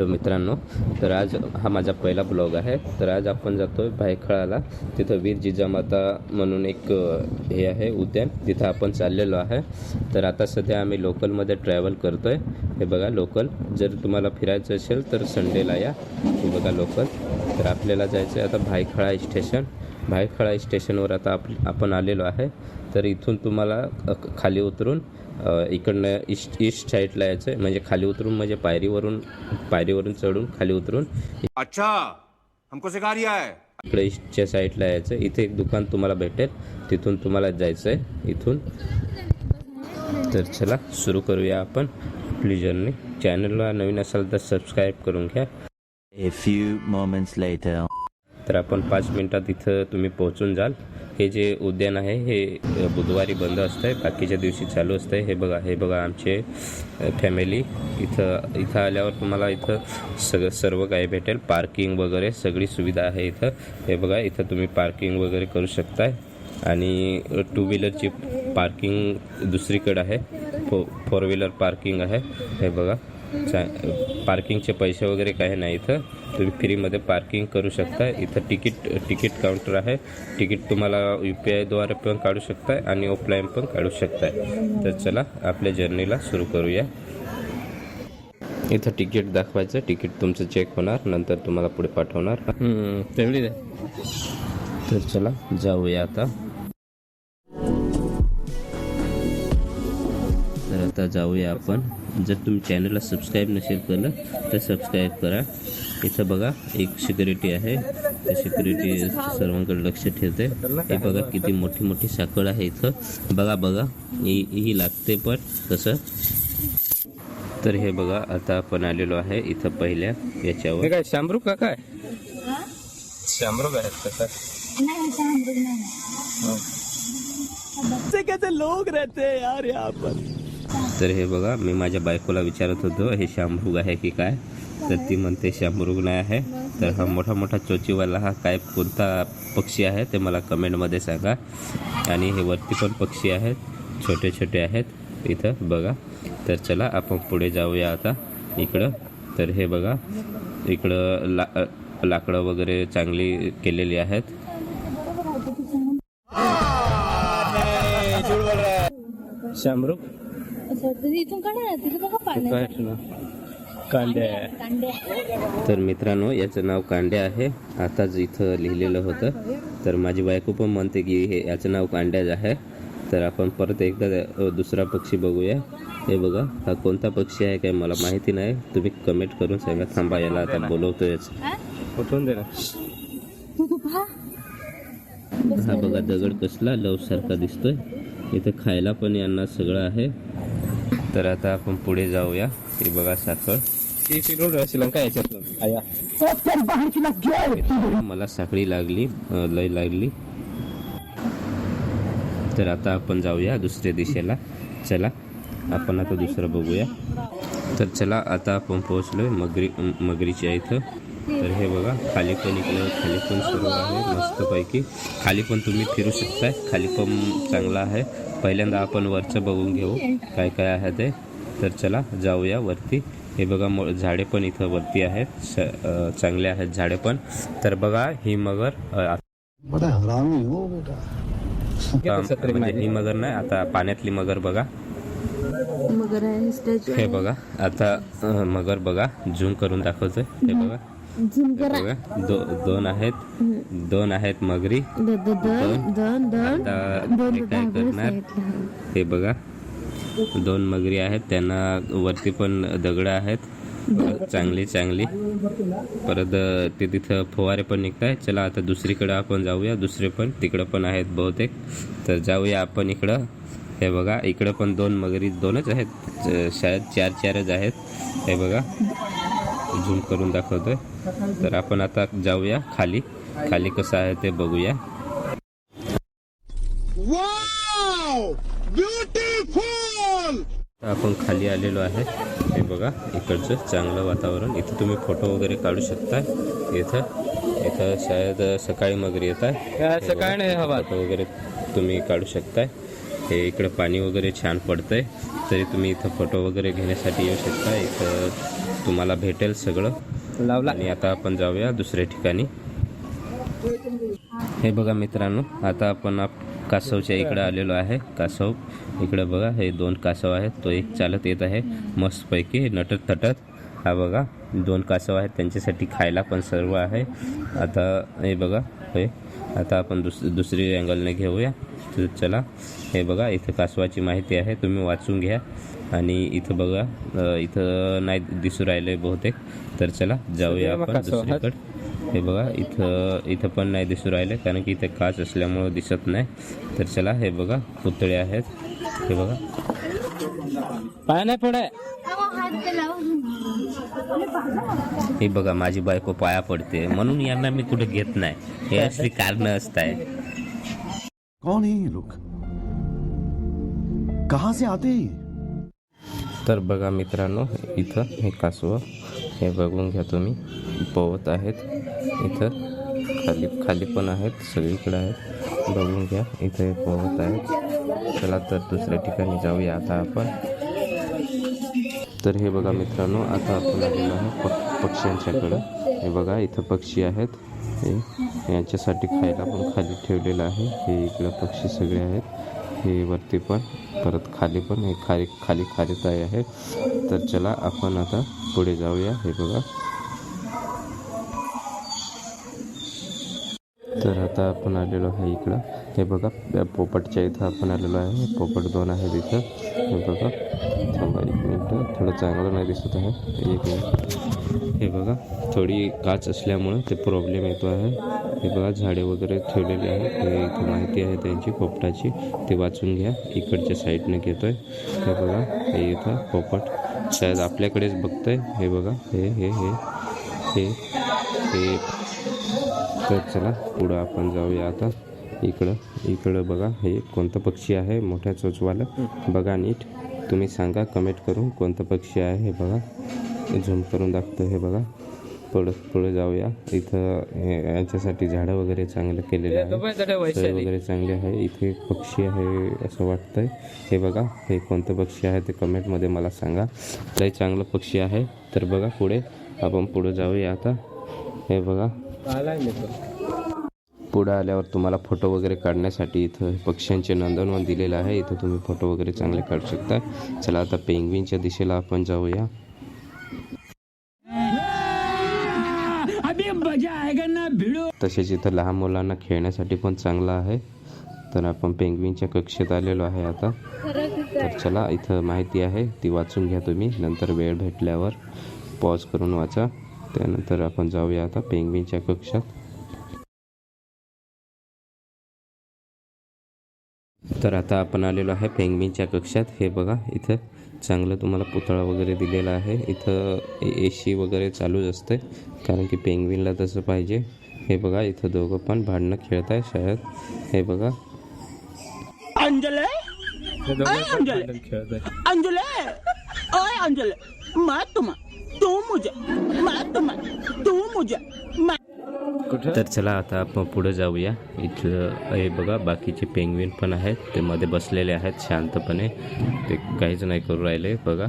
Hello मित्रांनो तर आज हा माझा पहिला ब्लॉग आहे. तर आज आपण जातो आहे भायखळाला. तिथं वीर जिजामाता म्हणून एक हे आहे उद्यान. तिथं आपण चाललेलो आहे. तर आता सध्या आम्ही लोकलमध्ये ट्रॅव्हल करतोय. हे बघा लोकल जर तुम्हाला फिरायचं असेल तर संडेला या. हे बघा लोकल तर आपल्याला जायचं आहे आता भायखळा स्टेशन भायखळा स्टेशनवर आता आप आपण आलेलो आहे. तर इथून तुम्हाला खाली उतरून इकडनं ईस्ट ईस्ट साईडला यायचं आहे म्हणजे खाली उतरून म्हणजे पायरीवरून पायरीवरून चढून खाली उतरून अच्छा! हमको सिखा रिया है। इकडे ईस्टच्या साईडला यायचं. इथे एक दुकान तुम्हाला भेटेल. तिथून तुम्हाला जायचं आहे इथून. तर चला सुरू करूया आपण. आपली जर्नी चॅनलला नवीन असाल तर सबस्क्राईब करून घ्या. A few moments later. तर आपण पाच मिनिटात इथं तुम्ही पोहोचून जाल. हे जे उद्यान आहे हे बुधवारी बंद असतंय. बाकीच्या दिवशी चालू असतंय. हे बघा हे बघा आमचे फॅमिली इथं इथं आल्यावर तुम्हाला इथं सगळं सर्व काही भेटेल. पार्किंग वगैरे सगळी सुविधा आहे इथं. हे बघा इथं तुम्ही पार्किंग वगैरे करू शकताय. आणि टू व्हीलरची पार्किंग दुसरीकडे आहे. फो फोर व्हीलर पार्किंग आहे. हे बघा चा पार्किंगचे पैसे वगैरे काही नाही इथं. तुम्ही फ्रीमध्ये पार्किंग करू शकता. इथं तिकीट तिकीट काउंटर आहे. तिकीट तुम्हाला यू पी आयद्वारे पण काढू शकताय आणि ऑफलाईन पण काढू शकताय तर चला आपल्या जर्नीला सुरू करूया. इथं तिकीट दाखवायचं. तिकीट तुमचं चेक होणार. नंतर तुम्हाला पुढे पाठवणार. तेवढी तर चला जाऊया आता. तर आता जाऊया आपण. जर तुम्ही चॅनलला सबस्क्राईब नसेल केलं तर सबस्क्राईब करा. इथं बघा एक सिक्युरिटी आहे. त्या सिक्युरिटी सर्वांकडे लक्ष ठेवते हे बघा किती मोठी मोठी साखळ आहे इथं. बघा बघा. ही ही लागते पण कसं तर हे बघा आता आपण आलेलो आहे इथं पहिल्या याच्यावर. काय शामरूक का काय शामरूक आहेत का नहीं शामरुख नहीं. तर हे बघा मी माझ्या बायकोला विचारत होतो हे शामरुग आहे की काय? तर ती म्हणते शामरुग नाही आहे. तर हा मोठा मोठा चोचीवाला हा काय कोणता पक्षी आहे ते मला कमेंटमध्ये सांगा. आणि हे वरती पण पक्षी आहेत छोटे छोटे आहेत इथं बघा. तर चला आपण पुढे जाऊया आता इकडं. तर हे बघा इकडं ला लाकडं वगैरे चांगली केलेली आहेत. शामरुख इथून काढा तिथे बघा तर मित्रांनो याचं नाव कांडे आहे. आताच इथं लिहिलेलं होतं तर माझी बायको पण म्हणते की हे याचं नाव कांड्याच आहे. तर आपण परत एकदा दुसरा पक्षी बघूया. हे बघा हा कोणता पक्षी आहे काय मला माहिती नाही. तुम्ही कमेंट करून सांगा. थांबा याला आता बोलवतो याच. उठवून दे ना. हा? बघा दगड कसला लव सारखा दिसतोय. इथं खायला पण यांना सगळं आहे. तर आता आपण पुढे जाऊया. हे बघा साखर. श्रीलंका मला साखळी लागली लय लागली. तर आता आपण जाऊया दुसऱ्या दिशेला. चला आपण आता दुसरं बघूया. तर चला आता आपण पोहोचलोय मगरी मगरीच्या इथं. तर हे बघा खाली पण इकडं खाली पण सर्व आहे मस्तपैकी. खाली पण तुम्ही फिरू शकताय. खाली पण चांगलं आहे. पहिल्यांदा आपण वरचं बघून घेऊ काय काय आहे ते. तर चला जाऊया वरती. हे बघा मो- झाडे पण इथं वरती आहेत. चांगले आहेत झाडे पण. तर बघा ही मगर हो म्हणजे ही मगर नाही आता पाण्यातली मगर बघा. मगर आहे स्टॅच्यू हे बघा आता मगर बघा झूम करून दाखवतोय. हे बघा. दो, दोन आहेत. दोन आहेत मगरी. काय करणार? हे. बघा दोन मगरी आहेत. त्यांना वरती पण दगड आहेत. चांगली चांगली. परत ते तिथं फवारे पण निघताय चला आता दुसरीकडे आपण जाऊया. दुसरे पण तिकडं पण आहेत बहुतेक. तर जाऊया आपण इकडं. हे बघा इकडं पण दोन मगरी दोनच आहेत. शायद चार चारच आहेत. हे बघा. झूम करून दाखवतोय. तर आपण आता जाऊया खाली. खाली कसं आहे ते बघूया. आपण खाली आलेलो आहे. हे बघा इकडचं चांगलं वातावरण. इथं तुम्ही फोटो वगैरे काढू शकता इथं इथं शायद सकाळी मगरी येत आहे. सकाळी नाही हवा. फोटो वगैरे तुम्ही काढू शकताय. हे इकडं पाणी वगैरे छान पडतंय. तरी तुम्ही इथं फोटो वगैरे घेण्यासाठी येऊ शकता इथं तुम्हाला भेटेल सगळं. लावला. आणि आता आपण जाऊया दुसऱ्या ठिकाणी. हे बघा मित्रांनो आता आपण आप- कासवच्या इकडे आलेलो आहे. कासव इकडे बघा हे दोन कासव आहेत. तो एक चालत येत आहे मस्तपैकी नटत थटत. हा बघा दोन कासव आहेत त्यांच्यासाठी खायला पण सर्व आहे. आता हे बघा हे. आता आपण दुस दुसरी अँगलने घेऊया. चला हे बघा इथं कासवाची माहिती आहे तुम्ही वाचून घ्या. आणि इथं बघा इथं नाही दिसू राहिले बहुतेक. तर चला जाऊया आपण. दुसरीकडे. हे बघा इथं इथं पण नाही दिसू राहिले कारण की इथे काच असल्यामुळं दिसत नाही. तर चला हे बघा पुतळे आहेत. हे बघा. पाय नाही लावून हे बघा माझी बायको पाया पडते. म्हणून यांना मी कुठे घेत नाही. हे असली कारणं असतात कौन है ये लोग? कहाँ से आते हैं तर बघा मित्रांनो इथं हे कासवं हे बघून घ्या तुम्ही. पोहत आहेत. इथं खाली खाली पण आहेत सगळीकडे आहेत. बघून घ्या इथं हे पोवत आहेत. चला तर दुसऱ्या ठिकाणी जाऊया आता आपण. तर हे बघा मित्रांनो आता आपण आलेलो आहे पक्ष्यांच्याकडं. हे बघा इथं पक्षी आहेत. हे यांच्यासाठी खायला पण खाली ठेवलेलं आहे. हे इकडं पक्षी सगळे आहेत. हे वरती पण परत खाली पण हे खाली खाली खाली ताई आहे तर चला आपण आता पुढे जाऊया. हे बघा. तर आता आपण आलेलो आहे इकडं. हे बघा पोपटच्या इथं आपण आलेलो आहे. पोपट दोन आहे तिथं. हे बघा. थांबा एक मिनटं. थोडं चांगलं नाही दिसत आहे. एक मिनिट. हे बघा थोडी काच असल्यामुळं ते प्रॉब्लेम येतो आहे. हे बघा झाडे वगैरे ठेवलेले आहेत. हे एक माहिती आहे त्यांची पोपटाची. ते वाचून घ्या. इकडच्या साईडने घेतोय. हे बघा हे इथं पोपट. शायद आपल्याकडेच बघतोय. हे बघा हे हे हे हे हे. तर चला पुढं आपण जाऊया आता. इकडं इकडं बघा. हे कोणतं पक्षी आहे? मोठ्या चोचवालं. बघा नीट. तुम्ही सांगा कमेंट करून कोणतं पक्षी आहे हे बघा. झूम करून दाखवतो हे बघा. पुढं पुढे जाऊया. इथं हे यांच्यासाठी झाडं वगैरे चांगलं केलेले आहे सोय वगैरे चांगली आहे. इथे पक्षी आहे असं वाटतंय. हे बघा हे कोणतं पक्षी आहे ते कमेंटमध्ये मला सांगा. लय चांगलं पक्षी आहे. तर बघा पुढे आपण पुढे जाऊया आता. हे बघा. पुढं आल्यावर तुम्हाला फोटो वगैरे काढण्यासाठी इथं पक्ष्यांचे नंदनवन दिलेलं आहे. इथं तुम्ही फोटो वगैरे चांगले काढू शकता. चला आता पेंग्विनच्या दिशेला आपण जाऊया. तसेच इथं लहान मुलांना खेळण्यासाठी पण चांगलं आहे. तर आपण पेंग्विनच्या कक्षेत आलेलो आहे आता. तर चला इथं माहिती आहे ती वाचून घ्या तुम्ही. नंतर वेळ भेटल्यावर पॉज करून वाचा. त्यानंतर आपण जाऊया आता पेंग्विनच्या कक्षात. तर आता आपण आलेलो आहे पेंग्विनच्या कक्षात. हे बघा इथं चांगलं तुम्हाला पुतळा वगैरे दिलेला आहे. इथं ए सी वगैरे चालूच असते कारण की पेंग्विनला तसं पाहिजे. हे बघा इथं दोघं पण भांडणं खेळत आहे शाळेत हे बघा. हे दोघं पण भांडण खेळत आहे अंजले ओए अंजले मैं तुम्हें. तू मुझे. मैं तुम्हें. तू मुझे. तर चला आता आपण पुढे जाऊया. इथं हे बघा बाकीचे पेंग्विन पण आहेत. ते मध्ये बसलेले आहेत शांतपणे. ते काहीच नाही करू राहिले बघा.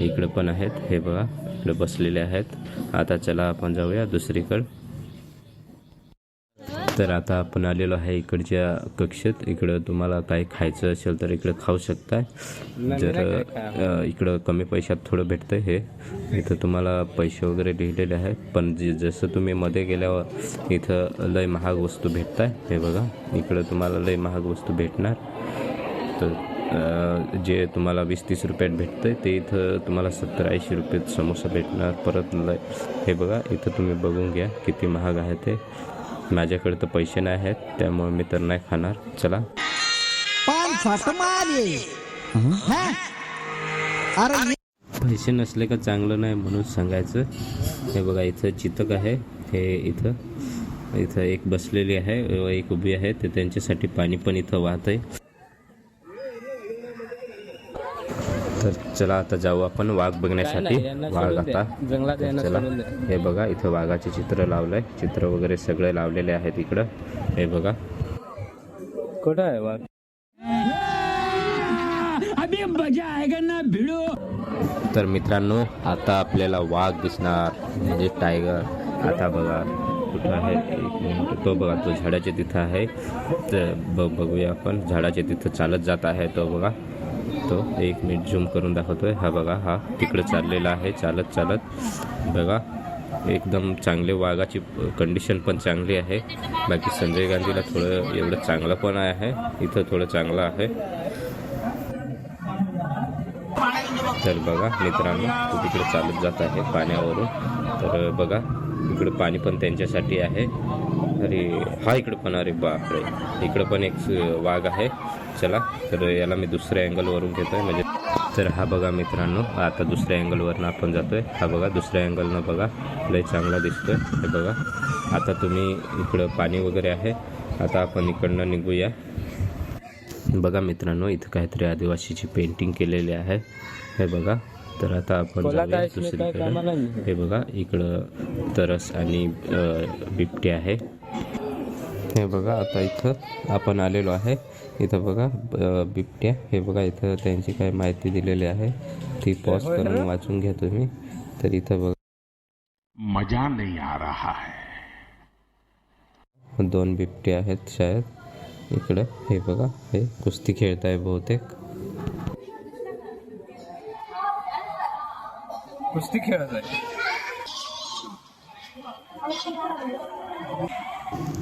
इकडं पण आहेत हे बघा. इकडे बसलेले आहेत. आता चला आपण जाऊया दुसरीकडं. तर आता आपण आलेलो आहे इकडच्या कक्षेत. इकडं तुम्हाला काही खायचं असेल तर इकडं खाऊ शकताय जर इकडं कमी पैशात थोडं भेटतं हे. इथं तुम्हाला पैसे वगैरे लिहिलेले आहेत. पण जे जसं तुम्ही मध्ये गेल्यावर इथं लय महाग वस्तू भेटताय. हे बघा इकडं तुम्हाला लय महाग वस्तू भेटणार. तर जे तुम्हाला वीस तीस रुपयात भेटतंय ते इथं तुम्हाला सत्तर ऐंशी रुपयात समोसा भेटणार. परत लय हे बघा इथं तुम्ही बघून घ्या किती महाग आहे ते. माझ्याकडे तर पैसे नाही आहेत त्यामुळे मी तर नाही खाणार. चला. पैसे नसले का चांगलं नाही म्हणून सांगायचं. हे बघा इथं चितक आहे. हे इथं इथं एक बसलेली आहे व एक उभी आहे. ते त्यांच्यासाठी पाणी पण इथं वाहत आहे तर चला आता जाऊ आपण वाघ बघण्यासाठी. वाघ. आता. चला. हे बघा इथं वाघाचे चित्र लावलंय. चित्र वगैरे सगळे लावलेले आहेत इकडं. हे बघा. कुठं आहे वाघ? अभी मजा आएगा ना भिड़ो। तर मित्रांनो आता आपल्याला वाघ दिसणार म्हणजे टायगर आता बघा कुठं आहे एक मिनिट तो बघा तो झाडाच्या तिथं आहे. तर बघूया आपण. झाडाच्या तिथं चालत जात आहे तो बघा. तो एक मिनिट झूम करून दाखवतोय. हा बघा हा तिकडं चाललेला आहे. चालत चालत. बघा एकदम चांगले वाघाची कंडिशन पण चांगली आहे. बाकी संजय गांधीला थोडं एवढं चांगलं पण आहे. इथं थोडं चांगलं आहे. तर बघा मित्रांनो तो तिकडे चालत जात आहे पाण्यावरून. तर बघा इकडं पाणी पण त्यांच्यासाठी आहे. अरे हा इकडं पण अरे बापरे. इकडं पण एक वाघ आहे. चला. तर याला मी दुसऱ्या अँगलवरून घेतोय. म्हणजे तर हा बघा मित्रांनो आता दुसऱ्या अँगलवरनं आपण जातोय. हा बघा दुसऱ्या अँगलनं बघा. लय चांगला दिसतोय. हे बघा. आता तुम्ही इकडं पाणी वगैरे आहे. आता आपण इकडनं निघूया. बघा मित्रांनो इथं काहीतरी आदिवासीची पेंटिंग केलेली आहे. हे बघा. तर आता आपण जाऊया दुसरीकडे. हे बघा इकडं तरस आणि बिबटे आहे. हे बघा आता इथं आपण आलेलो आहे. इथं बघा बिबट्या. हे बघा इथं त्यांची काय माहिती दिलेली आहे. ती पॉज करून वाचून घ्या तुम्ही. तर इथं बघा. मजा नहीं आ रहा है. दोन बिबटे आहेत शायद. इकडं हे बघा हे कुस्ती खेळताय बहुतेक. कुस्ती खेळत आहे.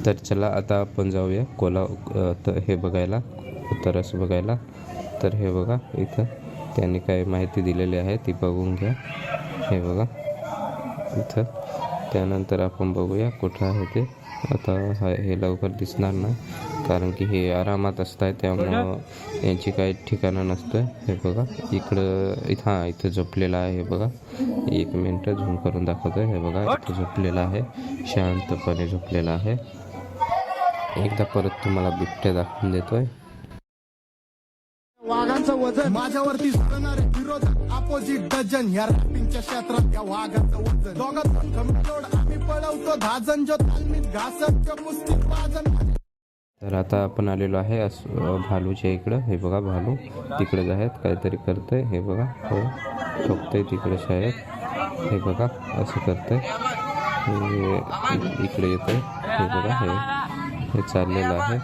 तर चला आता आपण जाऊया कोला अ, त हे बघायला तरस बघायला. तर हे बघा इथं त्यांनी काय माहिती दिलेली आहे ती बघून घ्या. हे बघा इथं. त्यानंतर आपण बघूया कुठं आहे ते. आता हा हे लवकर दिसणार नाही कारण की हे आरामात असतात त्यामुळं यांची काही ठिकाणं नसतं हे बघा इकडं इथं हां इथं झोपलेलं आहे हे बघा. एक मिनटं झूम करून दाखवतोय. हे बघा इथं झोपलेलं आहे शांतपणे झोपलेलं आहे. एकदा परत तुम्हाला बिबट्या दाखवून देतोय. वाघांचं वजन माझ्यावरती विरोध अपोजिट डजन या रॅपिंगच्या क्षेत्रात या वाघाचं वजन. लोड आम्ही पळवतो. दहा जो तालमीत घासत कुस्तीत वाजन तर आता आपण आलेलो आहे अस भालूच्या इकडं. हे बघा भालू तिकडेच आहेत काहीतरी करतंय. हे बघा हो ठोकतंय तिकडे शाळेत. हे बघा असं करतंय. इकडे येतंय. हे बघा हे. हे चाललेलं आहे.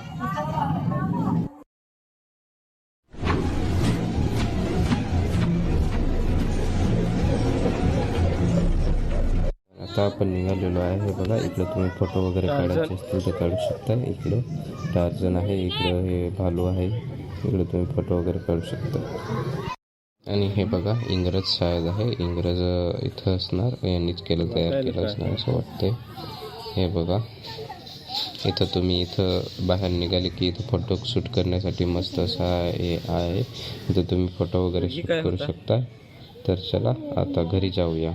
आता आपण निघालेलो आहे. हे बघा इकडं तुम्ही फोटो वगैरे काढायचे असतील तर काढू शकता. इकडं टार्जन आहे. इकडं हे भालू आहे. इकडं तुम्ही फोटो वगैरे काढू शकता. आणि हे बघा इंग्रज शाळेत आहे. इंग्रज इथं असणार. यांनीच केलं तयार केलं असणार असं वाटतंय. हे बघा. इथं तुम्ही इथं बाहेर निघाले की इथं फोटो शूट करण्यासाठी मस्त असा हे आहे. इथं तुम्ही फोटो वगैरे शूट करू शकता. तर चला आता घरी जाऊया.